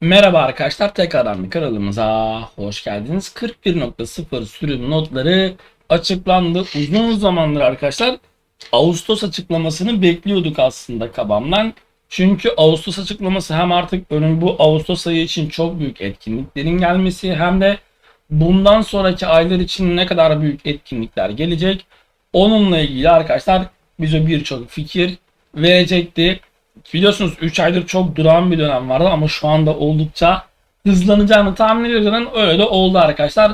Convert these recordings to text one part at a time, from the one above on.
Merhaba arkadaşlar tekrardan kanalımıza hoş geldiniz. 41.0 sürüm notları açıklandı. Uzun zamandır arkadaşlar Ağustos açıklamasını bekliyorduk aslında kabamdan. Çünkü Ağustos açıklaması hem artık önüm bu Ağustos ayı için çok büyük etkinliklerin gelmesi hem de bundan sonraki aylar için ne kadar büyük etkinlikler gelecek. Onunla ilgili arkadaşlar bize birçok fikir verecekti. Biliyorsunuz 3 aydır çok durağan bir dönem vardı ama şu anda oldukça hızlanacağını tahmin. Zaten öyle de oldu arkadaşlar.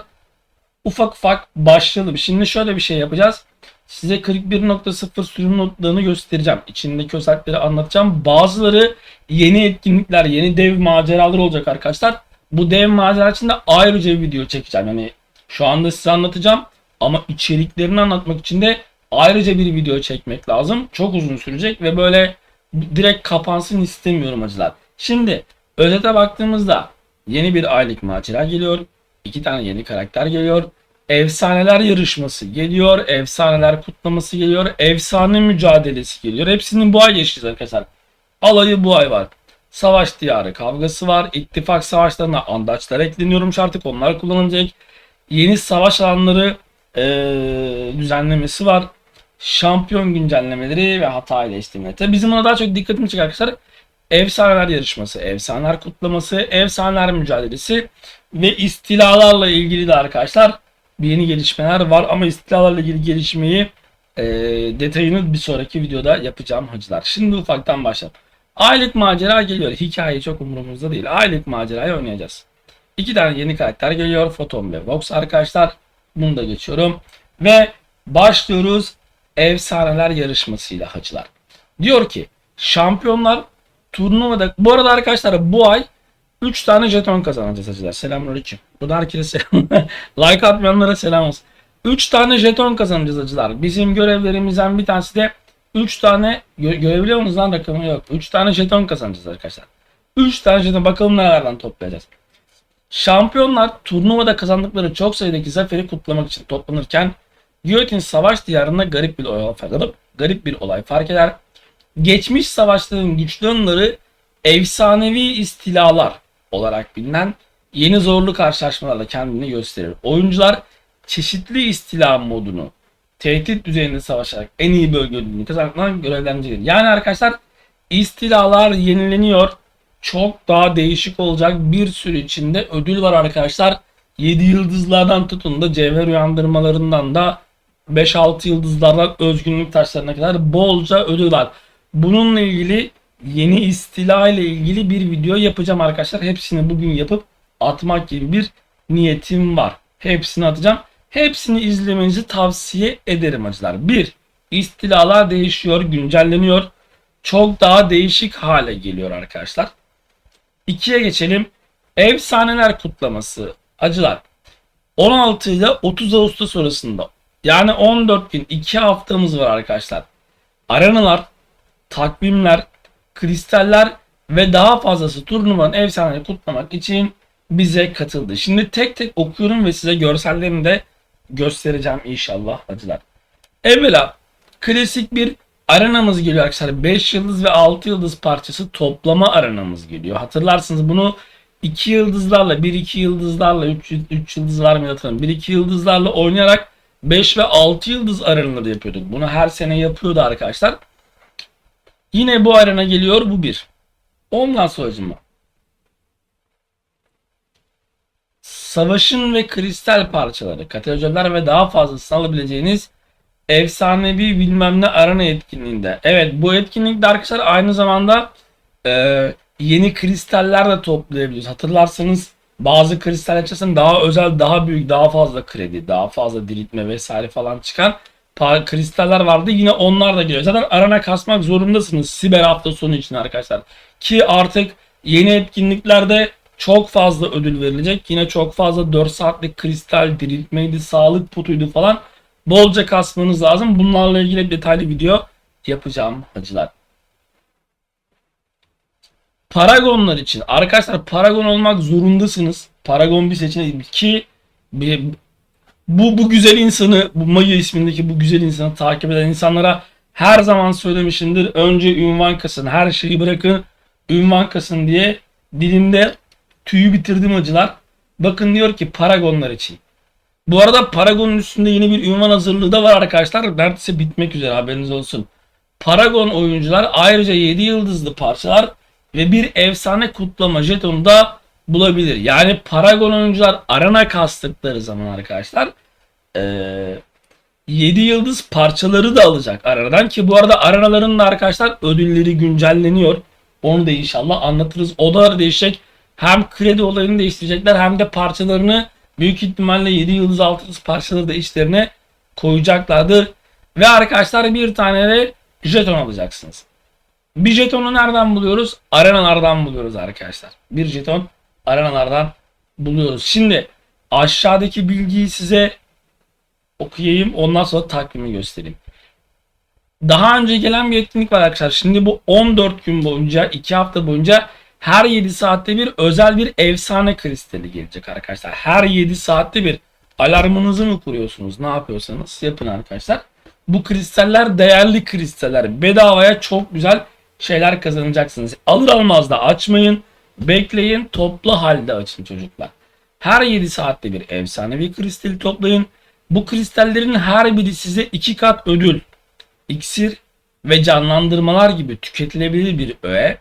Ufak ufak başlayalım. Şimdi şöyle bir şey yapacağız. Size 41.0 sürüm notlarını göstereceğim. İçindeki özellikleri anlatacağım. Bazıları yeni etkinlikler, yeni dev maceralar olacak arkadaşlar. Bu dev macera için de ayrıca bir video çekeceğim. Yani şu anda size anlatacağım ama içeriklerini anlatmak için de ayrıca bir video çekmek lazım. Çok uzun sürecek ve böyle direkt kapansın istemiyorum acılar. Şimdi özete baktığımızda yeni bir aylık macera geliyor. İki tane yeni karakter geliyor. Efsaneler yarışması geliyor. Efsaneler kutlaması geliyor. Efsane mücadelesi geliyor. Hepsinin bu ay yaşayacağız arkadaşlar. Alayı bu ay var. Savaş diyarı kavgası var. İttifak savaşlarına andaçlar ekleniyormuş artık. Onlar kullanılacak. Yeni savaş alanları eee, düzenlemesi var şampiyon güncellemeleri ve hata iyileştirmeleri. Bizim buna daha çok dikkatimi çeker arkadaşlar. Efsaneler yarışması, efsaneler kutlaması, efsaneler mücadelesi ve istilalarla ilgili de arkadaşlar yeni gelişmeler var ama istilalarla ilgili gelişmeyi e, detayını bir sonraki videoda yapacağım hacılar. Şimdi ufaktan başlayalım. Aylık macera geliyor. Hikaye çok umurumuzda değil. Aylık macerayı oynayacağız. İki tane yeni karakter geliyor. Photon ve Vox arkadaşlar. Bunu da geçiyorum. Ve başlıyoruz efsaneler yarışmasıyla hacılar. Diyor ki şampiyonlar turnuvada bu arada arkadaşlar bu ay 3 tane jeton kazanacağız hacılar. Selamünaleyküm. Burada herkese selam. like atmayanlara selam olsun. 3 tane jeton kazanacağız hacılar. Bizim görevlerimizden bir tanesi de 3 tane gö görebiliyor musunuz lan rakamı yok. 3 tane jeton kazanacağız arkadaşlar. 3 tane jeton bakalım nelerden toplayacağız. Şampiyonlar turnuvada kazandıkları çok sayıdaki zaferi kutlamak için toplanırken Giyotin savaş diyarında garip bir olay fark eder. Garip bir olay fark eder. Geçmiş savaşların güçlü yanları efsanevi istilalar olarak bilinen yeni zorlu karşılaşmalarla kendini gösterir. Oyuncular çeşitli istila modunu tehdit düzeyinde savaşarak en iyi bölge ödülünü kazanmaktan görevlendirilir. Yani arkadaşlar istilalar yenileniyor. Çok daha değişik olacak bir sürü içinde ödül var arkadaşlar. 7 yıldızlardan tutun da cevher uyandırmalarından da 5-6 yıldızlardan özgünlük taşlarına kadar bolca ödül var. Bununla ilgili yeni istila ile ilgili bir video yapacağım arkadaşlar. Hepsini bugün yapıp atmak gibi bir niyetim var. Hepsini atacağım. Hepsini izlemenizi tavsiye ederim acılar. 1. İstilalar değişiyor, güncelleniyor. Çok daha değişik hale geliyor arkadaşlar. 2'ye geçelim. Efsaneler kutlaması. Acılar. 16 ile 30 Ağustos arasında yani 14 gün 2 haftamız var arkadaşlar. Arenalar, takvimler, kristaller ve daha fazlası turnuvanın efsaneleri kutlamak için bize katıldı. Şimdi tek tek okuyorum ve size görsellerini de göstereceğim inşallah hacılar. Evvela klasik bir arenamız geliyor arkadaşlar. 5 yıldız ve 6 yıldız parçası toplama arenamız geliyor. Hatırlarsınız bunu 2 yıldızlarla, 1-2 yıldızlarla, 3, 3 yıldız var mı hatırlamıyorum. 1-2 yıldızlarla oynayarak 5 ve 6 yıldız arenaları yapıyorduk. Bunu her sene yapıyordu arkadaşlar. Yine bu arena geliyor bu bir. Ondan sonracıma. Savaşın ve kristal parçaları, kataloglar ve daha fazlasını alabileceğiniz efsanevi bilmem ne arena etkinliğinde. Evet bu etkinlikte arkadaşlar aynı zamanda e, yeni kristaller de toplayabiliyoruz. Hatırlarsanız bazı kristal açısından daha özel, daha büyük, daha fazla kredi, daha fazla diriltme vesaire falan çıkan kristaller vardı. Yine onlar da geliyor. Zaten arana kasmak zorundasınız siber hafta sonu için arkadaşlar. Ki artık yeni etkinliklerde çok fazla ödül verilecek. Yine çok fazla 4 saatlik kristal diriltmeydi, sağlık putuydu falan. Bolca kasmanız lazım. Bunlarla ilgili detaylı video yapacağım hacılar. Paragonlar için arkadaşlar paragon olmak zorundasınız. Paragon bir seçenek ki bu bu güzel insanı bu Maya ismindeki bu güzel insanı takip eden insanlara her zaman söylemişimdir. Önce ünvan kasın. Her şeyi bırakın ünvan kasın diye dilimde Tüyü bitirdim acılar. Bakın diyor ki Paragonlar için. Bu arada Paragon'un üstünde yeni bir ünvan hazırlığı da var arkadaşlar. Neredeyse bitmek üzere haberiniz olsun. Paragon oyuncular ayrıca 7 yıldızlı parçalar ve bir efsane kutlama jetonu da bulabilir. Yani Paragon oyuncular arena kastıkları zaman arkadaşlar eee 7 yıldız parçaları da alacak aradan ki bu arada arenaların da arkadaşlar ödülleri güncelleniyor. Onu da inşallah anlatırız. O da değişecek. Hem kredi olayını değiştirecekler hem de parçalarını büyük ihtimalle 7 yıldız 6 yıldız parçaları da işlerine koyacaklardır. Ve arkadaşlar bir tane de jeton alacaksınız. Bir jetonu nereden buluyoruz? Arenalardan buluyoruz arkadaşlar. Bir jeton arenalardan buluyoruz. Şimdi aşağıdaki bilgiyi size okuyayım. Ondan sonra takvimi göstereyim. Daha önce gelen bir etkinlik var arkadaşlar. Şimdi bu 14 gün boyunca 2 hafta boyunca her 7 saatte bir özel bir efsane kristali gelecek arkadaşlar. Her 7 saatte bir alarmınızı mı kuruyorsunuz? Ne yapıyorsanız yapın arkadaşlar. Bu kristaller değerli kristaller. Bedavaya çok güzel şeyler kazanacaksınız. Alır almaz da açmayın. Bekleyin. Toplu halde açın çocuklar. Her 7 saatte bir efsanevi kristal toplayın. Bu kristallerin her biri size 2 kat ödül, iksir ve canlandırmalar gibi tüketilebilir bir öğe,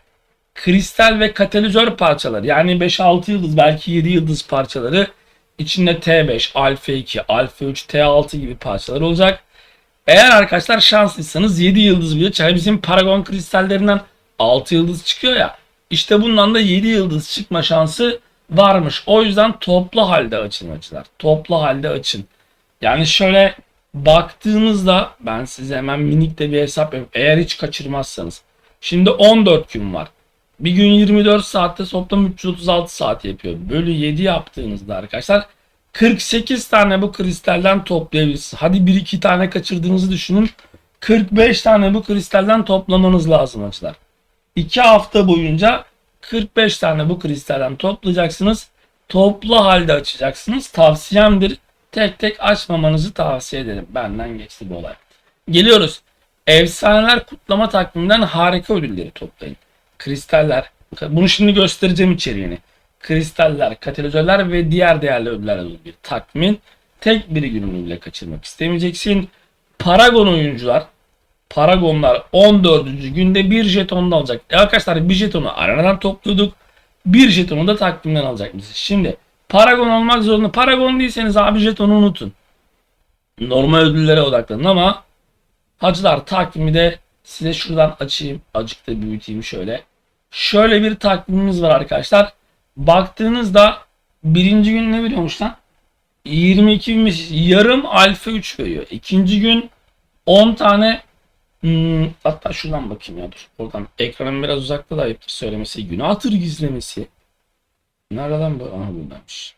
kristal ve katalizör parçaları yani 5-6 yıldız belki 7 yıldız parçaları içinde T5, Alfa 2, Alfa 3, T6 gibi parçalar olacak. Eğer arkadaşlar şanslıysanız 7 yıldız bile çıkar. Bizim Paragon kristallerinden 6 yıldız çıkıyor ya. İşte bundan da 7 yıldız çıkma şansı varmış. O yüzden toplu halde açın açılar. Toplu halde açın. Yani şöyle baktığımızda ben size hemen minik de bir hesap yapayım. Eğer hiç kaçırmazsanız. Şimdi 14 gün var. Bir gün 24 saatte toplam 336 saat yapıyor. Bölü 7 yaptığınızda arkadaşlar 48 tane bu kristalden toplayabilirsiniz. Hadi 1-2 tane kaçırdığınızı düşünün. 45 tane bu kristalden toplamanız lazım arkadaşlar. 2 hafta boyunca 45 tane bu kristalden toplayacaksınız. Toplu halde açacaksınız. Tavsiyemdir. Tek tek açmamanızı tavsiye ederim. Benden geçti bu olay. Geliyoruz. Efsaneler kutlama takviminden harika ödülleri toplayın. Kristaller. Bunu şimdi göstereceğim içeriğini. Kristaller, katalizörler ve diğer değerli ödüllerle dolu bir takvimin tek bir gününü bile kaçırmak istemeyeceksin. Paragon oyuncular Paragonlar 14. günde bir jetonda alacak. E arkadaşlar bir jetonu arenadan topluyorduk. Bir jetonu da takvimden alacak bizi. Şimdi Paragon olmak zorunda. Paragon değilseniz abi jetonu unutun. Normal ödüllere odaklanın ama hacılar takvimi de size şuradan açayım. Acık da büyüteyim şöyle. Şöyle bir takvimimiz var arkadaşlar. Baktığınızda birinci gün ne veriyormuş lan? 22 bin yarım alfa 3 veriyor. İkinci gün 10 tane hmm, hatta şuradan bakayım ya dur. Oradan ekranım biraz uzakta da ayıptır söylemesi. Günahtır gizlemesi. Nereden bu? Aha buradaymış.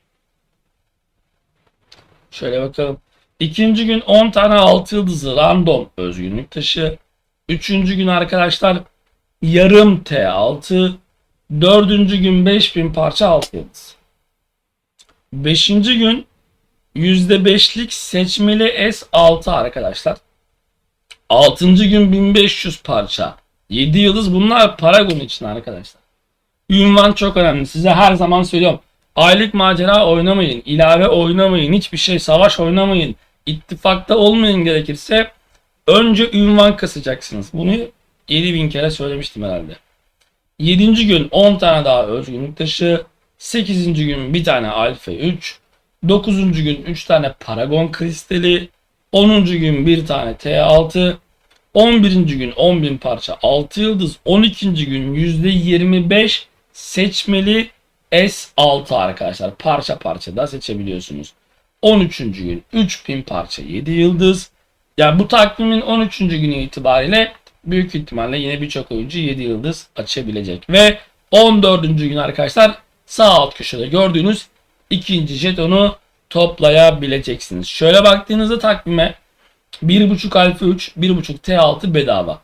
Şöyle bakalım. İkinci gün 10 tane 6 yıldızlı random özgünlük taşı. Üçüncü gün arkadaşlar yarım T6. Dördüncü gün 5000 parça 6 yıldız. Beşinci gün %5'lik seçmeli S6 arkadaşlar. Altıncı gün 1500 parça. 7 yıldız bunlar Paragon için arkadaşlar. Ünvan çok önemli. Size her zaman söylüyorum. Aylık macera oynamayın. ilave oynamayın. Hiçbir şey savaş oynamayın. İttifakta olmayın gerekirse. Önce ünvan kasacaksınız. Bunu 7000 kere söylemiştim herhalde. 7. gün 10 tane daha özgünlük taşı. 8. gün bir tane alfa 3. 9. gün 3 tane paragon kristali. 10. gün bir tane T6. 11. gün 10.000 parça 6 yıldız. 12. gün %25 seçmeli S6 arkadaşlar. Parça parça da seçebiliyorsunuz. 13. gün 3000 parça 7 yıldız. Yani bu takvimin 13. günü itibariyle büyük ihtimalle yine birçok oyuncu 7 yıldız açabilecek. Ve 14. gün arkadaşlar sağ alt köşede gördüğünüz ikinci jetonu toplayabileceksiniz. Şöyle baktığınızda takvime 1.5 alfa 3, 1.5 T6 bedava.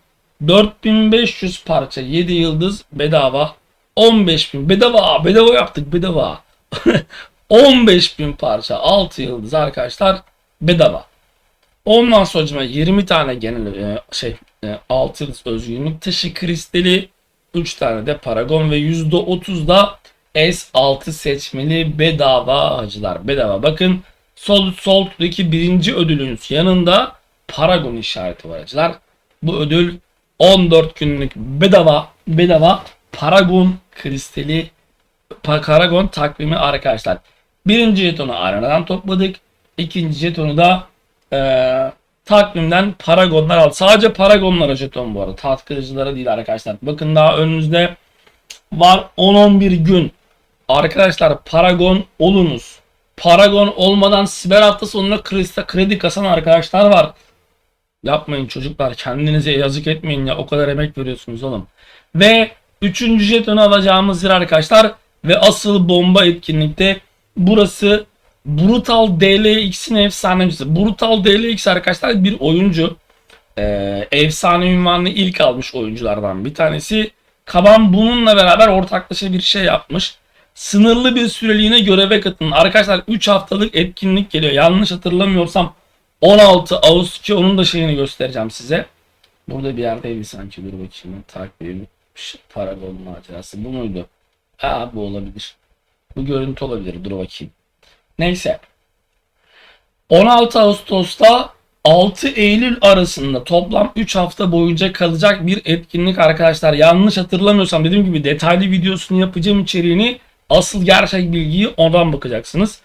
4500 parça 7 yıldız bedava. 15.000 bedava bedava yaptık bedava. 15.000 parça 6 yıldız arkadaşlar bedava. Ondan sonra 20 tane genel e, şey 6 yıldız özgünlük taşı kristali 3 tane de paragon ve %30 da S6 seçmeli bedava hacılar. Bedava. Bakın sol sol birinci ödülünüz yanında Paragon işareti var hacılar. Bu ödül 14 günlük bedava bedava Paragon kristali Pa- Paragon takvimi arkadaşlar. Birinci jetonu arenadan topladık. İkinci jetonu da eee, takvimden Paragonlar aldı. Sadece Paragonlara jeton bu arada. Taht kırıcılara değil arkadaşlar. Bakın daha önünüzde var 10-11 gün. Arkadaşlar Paragon olunuz. Paragon olmadan siber hafta sonuna kredi, kasan arkadaşlar var. Yapmayın çocuklar. Kendinize yazık etmeyin ya. O kadar emek veriyorsunuz oğlum. Ve üçüncü jetonu alacağımız yer arkadaşlar. Ve asıl bomba etkinlikte burası Brutal DLX'in efsanemisi. Brutal DLX arkadaşlar bir oyuncu. Ee, efsane ünvanını ilk almış oyunculardan bir tanesi. Kaban bununla beraber ortaklaşa bir şey yapmış. Sınırlı bir süreliğine göreve katılın. Arkadaşlar 3 haftalık etkinlik geliyor. Yanlış hatırlamıyorsam 16 Ağustos ki onun da şeyini göstereceğim size. Burada bir yerdeydi sanki dur bakayım. Takvim Paragon macerası. Bu muydu? Ha bu olabilir. Bu görüntü olabilir. Dur bakayım. Neyse. 16 Ağustos'ta 6 Eylül arasında toplam 3 hafta boyunca kalacak bir etkinlik arkadaşlar. Yanlış hatırlamıyorsam dediğim gibi detaylı videosunu yapacağım içeriğini asıl gerçek bilgiyi oradan bakacaksınız.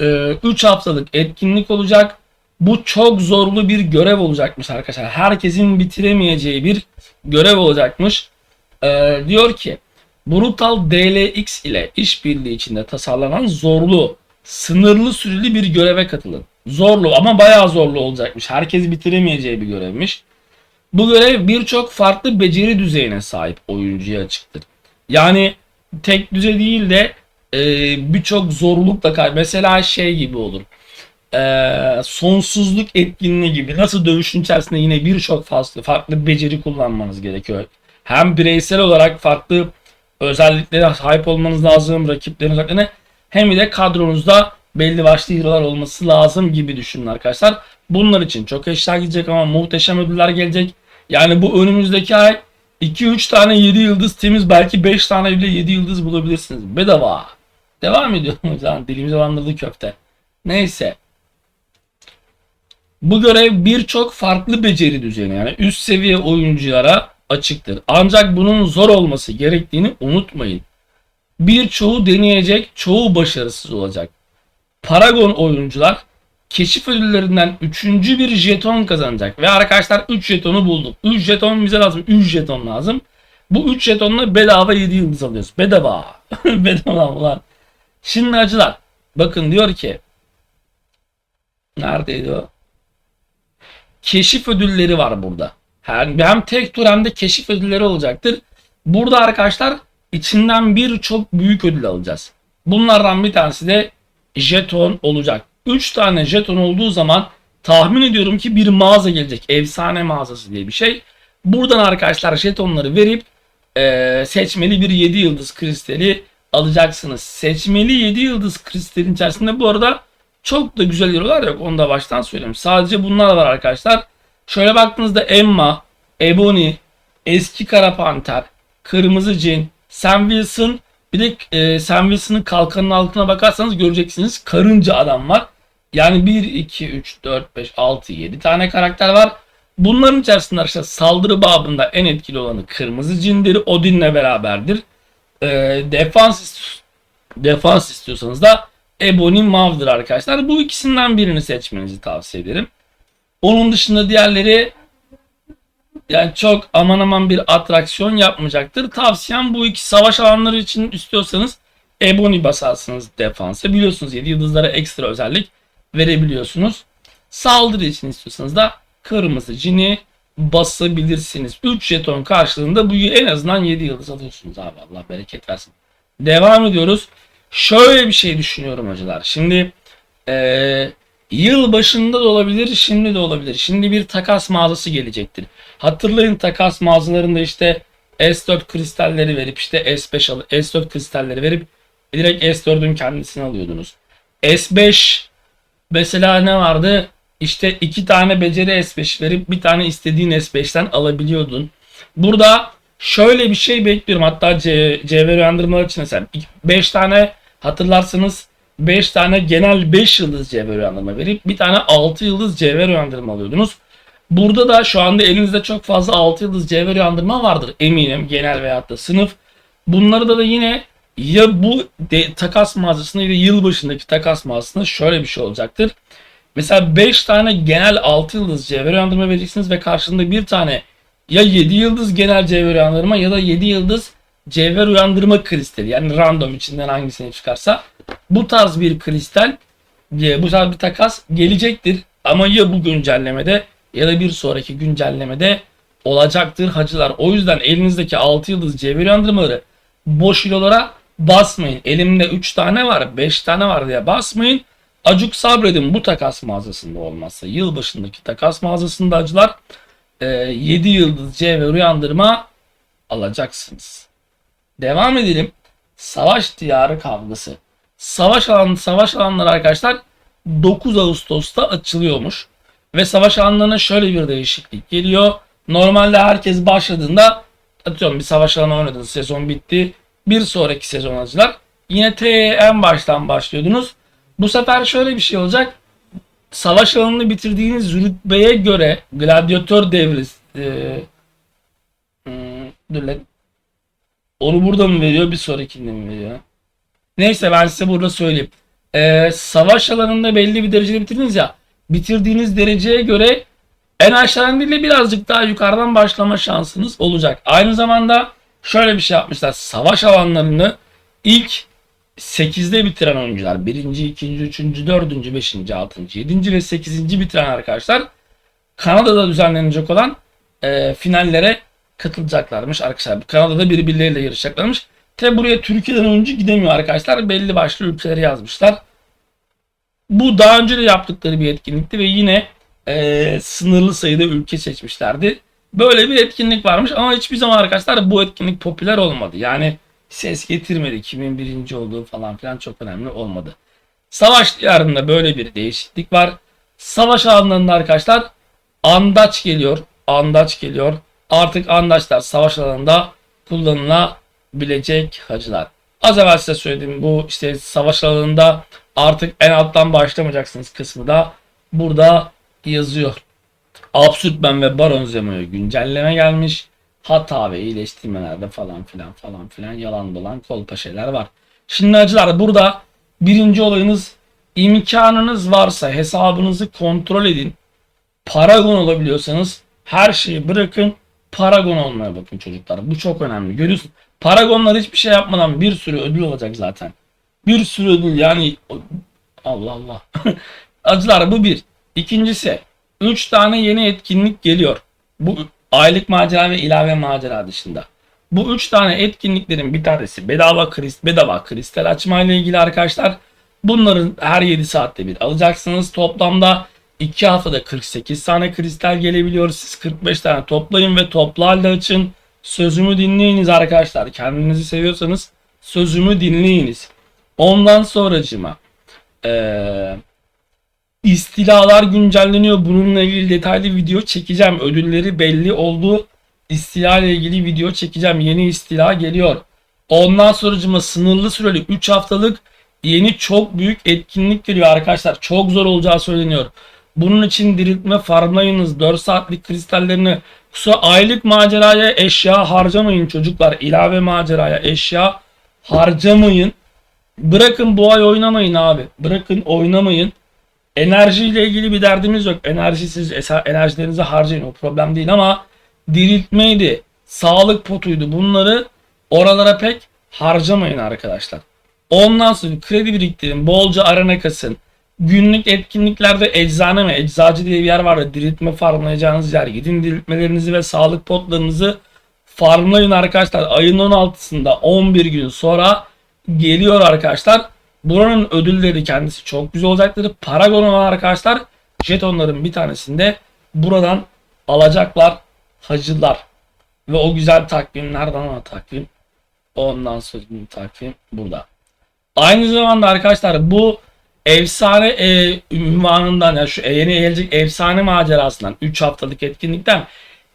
3 haftalık etkinlik olacak. Bu çok zorlu bir görev olacakmış arkadaşlar. Herkesin bitiremeyeceği bir görev olacakmış. Ee, diyor ki Brutal DLX ile işbirliği içinde tasarlanan zorlu, sınırlı süreli bir göreve katılın. Zorlu ama bayağı zorlu olacakmış. Herkes bitiremeyeceği bir görevmiş. Bu görev birçok farklı beceri düzeyine sahip oyuncuya açıktır. Yani tek düze değil de e, birçok zorlukla kay. Mesela şey gibi olur. E, sonsuzluk etkinliği gibi. Nasıl dövüşün içerisinde yine birçok farklı farklı beceri kullanmanız gerekiyor. Hem bireysel olarak farklı özelliklere sahip olmanız lazım rakiplerin özelliklerine hem de kadronuzda belli başlı hero'lar olması lazım gibi düşünün arkadaşlar. Bunlar için çok eşya gidecek ama muhteşem ödüller gelecek. Yani bu önümüzdeki ay 2-3 tane 7 yıldız temiz belki 5 tane bile 7 yıldız bulabilirsiniz. Bedava. Devam ediyorum hocam. Dilimize bandırdı köfte. Neyse. Bu görev birçok farklı beceri düzeyine yani üst seviye oyunculara açıktır. Ancak bunun zor olması gerektiğini unutmayın. Birçoğu deneyecek, çoğu başarısız olacak. Paragon oyuncular keşif ödüllerinden 3. bir jeton kazanacak. Ve arkadaşlar 3 jetonu bulduk. 3 jeton bize lazım. 3 jeton lazım. Bu 3 jetonla bedava 7 yıldız alıyoruz. Bedava. bedava ulan. Şimdi acılar. Bakın diyor ki Neredeydi o? Keşif ödülleri var burada. Hem, hem tek tur hem de keşif ödülleri olacaktır. Burada arkadaşlar içinden birçok büyük ödül alacağız. Bunlardan bir tanesi de jeton olacak. 3 tane jeton olduğu zaman tahmin ediyorum ki bir mağaza gelecek. Efsane mağazası diye bir şey. Buradan arkadaşlar jetonları verip e, seçmeli bir 7 yıldız kristali alacaksınız. Seçmeli 7 yıldız kristalin içerisinde bu arada çok da güzel hero'lar yok. Onu da baştan söyleyeyim. Sadece bunlar var arkadaşlar. Şöyle baktığınızda Emma, Ebony, Eski Kara Panter, Kırmızı Cin, Sam Wilson bir de e, Sam Wilson'ın kalkanın altına bakarsanız göreceksiniz karınca adam var. Yani 1, 2, 3, 4, 5, 6, 7 tane karakter var. Bunların içerisinde arkadaşlar saldırı babında en etkili olanı Kırmızı Cin'dir. Odin'le beraberdir. E, defans, defans istiyorsanız da Ebony Mav'dır arkadaşlar. Bu ikisinden birini seçmenizi tavsiye ederim. Onun dışında diğerleri yani çok aman aman bir atraksiyon yapmayacaktır. Tavsiyem bu iki savaş alanları için istiyorsanız Ebony basarsınız defansa. Biliyorsunuz 7 yıldızlara ekstra özellik verebiliyorsunuz. Saldırı için istiyorsanız da kırmızı cini basabilirsiniz. 3 jeton karşılığında bu en azından 7 yıldız alıyorsunuz abi. Allah bereket versin. Devam ediyoruz. Şöyle bir şey düşünüyorum hocalar. Şimdi eee Yıl başında da olabilir, şimdi de olabilir. Şimdi bir takas mağazası gelecektir. Hatırlayın takas mağazalarında işte S4 kristalleri verip işte S5 al S4 kristalleri verip direkt S4'ün kendisini alıyordunuz. S5 mesela ne vardı? İşte iki tane beceri S5 verip bir tane istediğin S5'ten alabiliyordun. Burada şöyle bir şey bekliyorum. Hatta C cevher uyandırmalar için mesela 5 tane hatırlarsınız 5 tane genel 5 yıldız cevher uyandırma verip bir tane 6 yıldız cevher uyandırma alıyordunuz. Burada da şu anda elinizde çok fazla 6 yıldız cevher uyandırma vardır eminim genel veyahut da sınıf. Bunları da da yine ya bu de, takas mağazasında ya da yılbaşındaki takas mağazasında şöyle bir şey olacaktır. Mesela 5 tane genel 6 yıldız cevher uyandırma vereceksiniz ve karşında bir tane ya 7 yıldız genel cevher uyandırma ya da 7 yıldız cevher uyandırma kristali. Yani random içinden hangisini çıkarsa bu tarz bir kristal bu tarz bir takas gelecektir. Ama ya bu güncellemede ya da bir sonraki güncellemede olacaktır hacılar. O yüzden elinizdeki 6 yıldız cevher uyandırmaları boş kilolara basmayın. Elimde 3 tane var 5 tane var diye basmayın. Acuk sabredin bu takas mağazasında olmazsa. Yılbaşındaki takas mağazasında acılar 7 yıldız cevher uyandırma alacaksınız. Devam edelim. Savaş diyarı kavgası. Savaş alanı savaş alanları arkadaşlar 9 Ağustos'ta açılıyormuş. Ve savaş alanlarına şöyle bir değişiklik geliyor. Normalde herkes başladığında atıyorum bir savaş alanı oynadınız sezon bitti. Bir sonraki sezon acılar yine T en baştan başlıyordunuz. Bu sefer şöyle bir şey olacak. Savaş alanını bitirdiğiniz rütbeye göre gladyatör devri e, hmm. Onu burada mı veriyor bir sonrakinde mi veriyor? Neyse ben size burada söyleyeyim. Ee, savaş alanında belli bir derecede bitirdiniz ya. Bitirdiğiniz dereceye göre en aşağıdan değil de birazcık daha yukarıdan başlama şansınız olacak. Aynı zamanda şöyle bir şey yapmışlar. Savaş alanlarını ilk 8'de bitiren oyuncular 1. 2. 3. 4. 5. 6. 7. ve 8. bitiren arkadaşlar Kanada'da düzenlenecek olan e, finallere katılacaklarmış arkadaşlar. Kanada'da birbirleriyle yarışacaklarmış. Tabi buraya Türkiye'den oyuncu gidemiyor arkadaşlar. Belli başlı ülkeleri yazmışlar. Bu daha önce de yaptıkları bir etkinlikti ve yine e, sınırlı sayıda ülke seçmişlerdi. Böyle bir etkinlik varmış ama hiçbir zaman arkadaşlar bu etkinlik popüler olmadı. Yani ses getirmedi. Kimin birinci olduğu falan filan çok önemli olmadı. Savaş diyarında böyle bir değişiklik var. Savaş alanlarında arkadaşlar andaç geliyor. Andaç geliyor. Artık andaçlar savaş alanında kullanılabilecek hacılar. Az evvel size söylediğim bu işte savaş alanında artık en alttan başlamayacaksınız kısmı da burada yazıyor. Absürt Ben ve Baron Zemo'ya güncelleme gelmiş. Hata ve iyileştirmelerde falan filan falan filan yalan dolan kolpa şeyler var. Şimdi acılar burada birinci olayınız imkanınız varsa hesabınızı kontrol edin. Paragon olabiliyorsanız her şeyi bırakın Paragon olmaya bakın çocuklar. Bu çok önemli. Görüyorsun. Paragonlar hiçbir şey yapmadan bir sürü ödül olacak zaten. Bir sürü ödül yani Allah Allah. Acılar bu bir. İkincisi 3 tane yeni etkinlik geliyor. Bu aylık macera ve ilave macera dışında. Bu 3 tane etkinliklerin bir tanesi bedava krist bedava kristal açma ile ilgili arkadaşlar. Bunların her 7 saatte bir alacaksınız. Toplamda 2 haftada 48 tane kristal gelebiliyor. Siz 45 tane toplayın ve toplu halde açın. Sözümü dinleyiniz arkadaşlar. Kendinizi seviyorsanız sözümü dinleyiniz. Ondan sonracıma ee, istilalar güncelleniyor. Bununla ilgili detaylı video çekeceğim. Ödülleri belli oldu. İstila ile ilgili video çekeceğim. Yeni istila geliyor. Ondan sonracıma sınırlı süreli 3 haftalık yeni çok büyük etkinlik geliyor arkadaşlar. Çok zor olacağı söyleniyor. Bunun için diriltme farmlayınız. 4 saatlik kristallerini Kusura aylık maceraya eşya harcamayın çocuklar. İlave maceraya eşya harcamayın. Bırakın bu ay oynamayın abi. Bırakın oynamayın. Enerji ile ilgili bir derdimiz yok. Enerjisiz enerjilerinizi harcayın. O problem değil ama diriltmeydi. Sağlık potuydu. Bunları oralara pek harcamayın arkadaşlar. Ondan sonra kredi biriktirin. Bolca arena kasın. Günlük etkinliklerde eczane mi, eczacı diye bir yer var ya diriltme farmlayacağınız yer. Gidin diriltmelerinizi ve sağlık potlarınızı farmlayın arkadaşlar. Ayın 16'sında 11 gün sonra geliyor arkadaşlar. Buranın ödülleri kendisi çok güzel olacaktır. Paragon olan arkadaşlar jetonların bir tanesinde buradan alacaklar hacılar. Ve o güzel takvim nereden ama takvim? Ondan sonra takvim burada. Aynı zamanda arkadaşlar bu efsane e, ünvanından yani şu yeni gelecek efsane macerasından 3 haftalık etkinlikten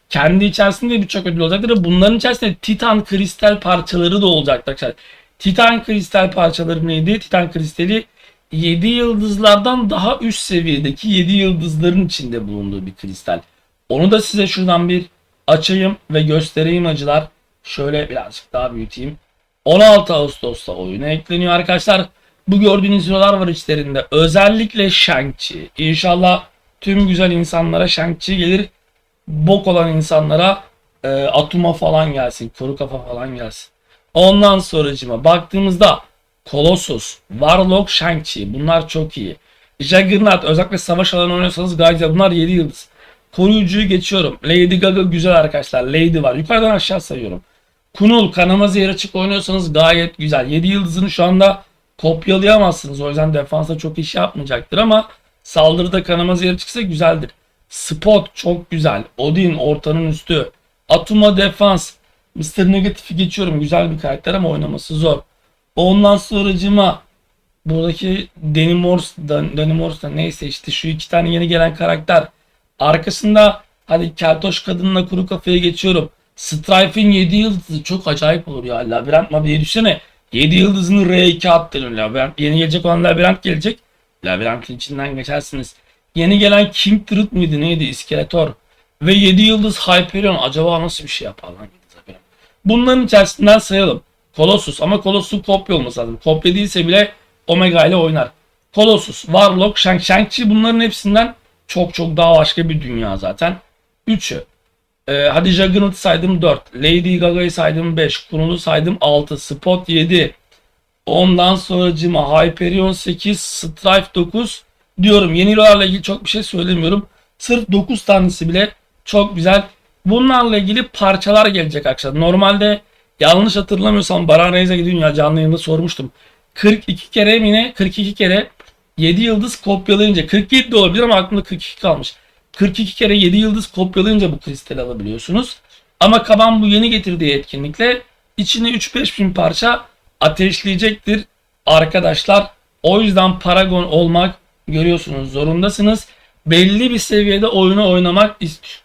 kendi içerisinde birçok ödül olacaktır. Bunların içerisinde Titan kristal parçaları da olacaktır arkadaşlar. Titan kristal parçaları neydi? Titan kristali 7 yıldızlardan daha üst seviyedeki 7 yıldızların içinde bulunduğu bir kristal. Onu da size şuradan bir açayım ve göstereyim acılar. Şöyle birazcık daha büyüteyim. 16 Ağustos'ta oyuna ekleniyor arkadaşlar. Bu gördüğünüz hero'lar var içlerinde. Özellikle Shang-Chi. İnşallah tüm güzel insanlara Shang-Chi gelir. Bok olan insanlara e, Atuma falan gelsin. Kuru kafa falan gelsin. Ondan sonracıma baktığımızda Colossus, Warlock, Shang-Chi bunlar çok iyi. Juggernaut özellikle savaş alanı oynuyorsanız gayet. Bunlar 7 yıldız. Koruyucuyu geçiyorum. Lady Gaga güzel arkadaşlar. Lady var. Yukarıdan aşağı sayıyorum. Kunul kanama zehir açık oynuyorsanız gayet güzel. 7 yıldızını şu anda kopyalayamazsınız. O yüzden defansa çok iş yapmayacaktır ama saldırıda kanama zehir çıksa güzeldir. Spot çok güzel. Odin ortanın üstü. Atuma defans. Mr. Negative'i geçiyorum. Güzel bir karakter ama oynaması zor. Ondan sonracıma buradaki Danny Morse, Dan- Danny Morse da neyse işte şu iki tane yeni gelen karakter. Arkasında hadi Keltoş kadınla kuru kafaya geçiyorum. Strife'in 7 yıldızı çok acayip olur ya. Labirent mi diye düşünsene. 7 yıldızını R2 attırın. Labirent, yeni gelecek olan labirent gelecek. Labirentin içinden geçersiniz. Yeni gelen King Truth mıydı neydi? İskeletor. Ve 7 yıldız Hyperion. Acaba nasıl bir şey yapar lan? Bunların içerisinden sayalım. Colossus ama Colossus'un kopya olması lazım. Kopya değilse bile Omega ile oynar. Colossus, Warlock, Shang Shang-Chi bunların hepsinden çok çok daha başka bir dünya zaten. Üçü. Ee, hadi Juggernaut saydım 4. Lady Gaga'yı saydım 5. Kunul'u saydım 6. Spot 7. Ondan sonra Cima Hyperion 8. Strife 9. Diyorum yeni hero'larla ilgili çok bir şey söylemiyorum. Sırf 9 tanesi bile çok güzel. Bunlarla ilgili parçalar gelecek arkadaşlar. Normalde yanlış hatırlamıyorsam Baran Reis'e dünya canlı yayında sormuştum. 42 kere mi ne? 42 kere 7 yıldız kopyalayınca 47 de olabilir ama aklımda 42 kalmış. 42 kere 7 yıldız kopyalayınca bu kristali alabiliyorsunuz. Ama Kaban bu yeni getirdiği etkinlikle içine 3-5 bin parça ateşleyecektir arkadaşlar. O yüzden Paragon olmak görüyorsunuz zorundasınız. Belli bir seviyede oyunu oynamak ist-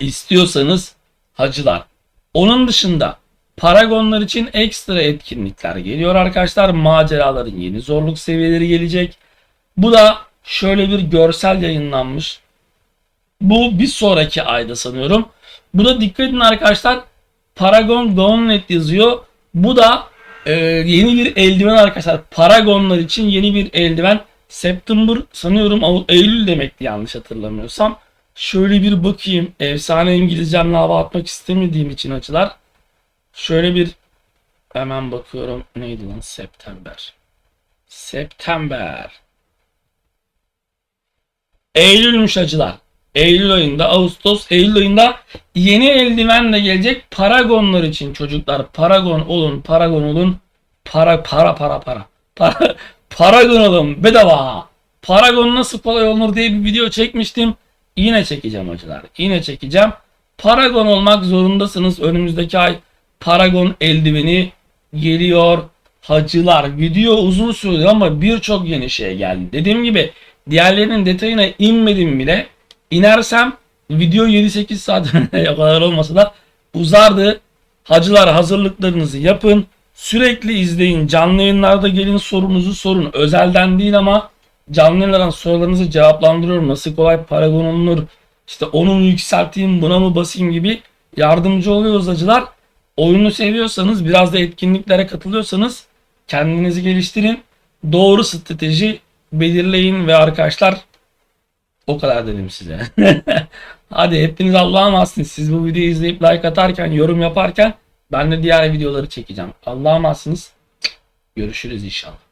istiyorsanız hacılar. Onun dışında Paragonlar için ekstra etkinlikler geliyor arkadaşlar. Maceraların yeni zorluk seviyeleri gelecek. Bu da şöyle bir görsel yayınlanmış. Bu bir sonraki ayda sanıyorum. Bu da dikkat edin arkadaşlar. Paragon Gauntlet yazıyor. Bu da e, yeni bir eldiven arkadaşlar. Paragonlar için yeni bir eldiven. September sanıyorum Eylül demekti yanlış hatırlamıyorsam. Şöyle bir bakayım. Efsane İngilizcemle hava atmak istemediğim için açılar. Şöyle bir hemen bakıyorum. Neydi lan? September. September. Eylülmüş acılar. Eylül ayında, Ağustos, Eylül ayında yeni eldiven de gelecek. Paragonlar için çocuklar. Paragon olun, paragon olun. Para, para, para, para. Para, paragon olun bedava. Paragon nasıl kolay olunur diye bir video çekmiştim. Yine çekeceğim acılar. Yine çekeceğim. Paragon olmak zorundasınız. Önümüzdeki ay Paragon eldiveni geliyor. Hacılar video uzun sürdü ama birçok yeni şey geldi. Dediğim gibi diğerlerinin detayına inmedim bile. İnersem video 7-8 saat o kadar olmasa da uzardı. Hacılar hazırlıklarınızı yapın. Sürekli izleyin. Canlı yayınlarda gelin sorunuzu sorun. Özelden değil ama canlı yayınlardan sorularınızı cevaplandırıyorum. Nasıl kolay paragon olunur? İşte onu mu yükselteyim buna mı basayım gibi yardımcı oluyoruz hacılar. Oyunu seviyorsanız biraz da etkinliklere katılıyorsanız kendinizi geliştirin. Doğru strateji belirleyin ve arkadaşlar o kadar dedim size. Hadi hepiniz Allah'a emansınız. Siz bu videoyu izleyip like atarken, yorum yaparken ben de diğer videoları çekeceğim. Allah'a emanetsiniz. Görüşürüz inşallah.